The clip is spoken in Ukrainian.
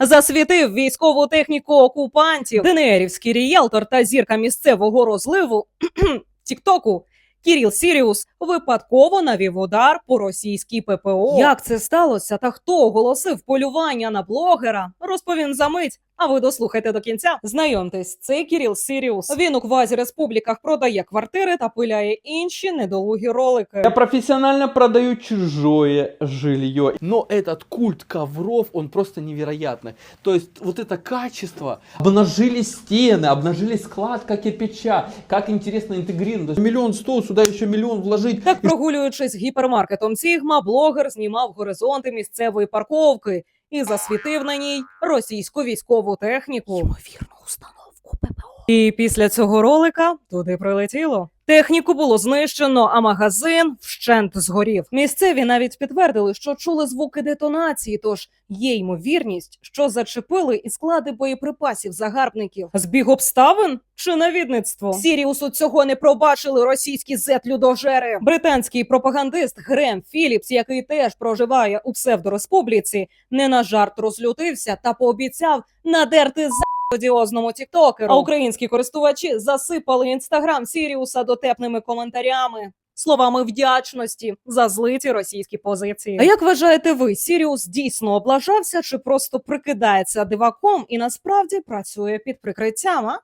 засвітив військову техніку окупантів. Денерівський рієлтор та зірка місцевого розливу Тіктоку. Кіріл Сіріус випадково навів удар по російській ППО. Як це сталося та хто оголосив полювання на блогера? Розповім за мить. А ви дослухайте до кінця. Знайомтесь, це Кіріл Сіріус. Він у квазі республіках продає квартири та пиляє інші недолугі ролики. Я профессионально продаю чужое жилье. Но этот культ ковров, он просто невероятный. То есть вот это качество. Обнажили стены, обнажили складка кирпича. Как интересно интегрировано. То есть Миллион сто, сюда еще миллион вложить. Так, прогулюючись гіпермаркетом Сігма, блогер знімав горизонти місцевої парковки і засвітив на ній російську військову техніку. Ймовірну установку ППО. І після цього ролика туди прилетіло. Техніку було знищено, а магазин вщент згорів. Місцеві навіть підтвердили, що чули звуки детонації, тож є ймовірність, що зачепили і склади боєприпасів загарбників. Збіг обставин чи навідництво? Сіріусу цього не пробачили російські зет-людожери. Британський пропагандист Грем Філіпс, який теж проживає у псевдореспубліці, не на жарт розлютився та пообіцяв надерти за одіозному тіктокеру. А українські користувачі засипали інстаграм Сіріуса дотепними коментарями. Словами вдячності за злиті російські позиції. А як вважаєте ви, Сіріус дійсно облажався чи просто прикидається диваком і насправді працює під прикриттям? А?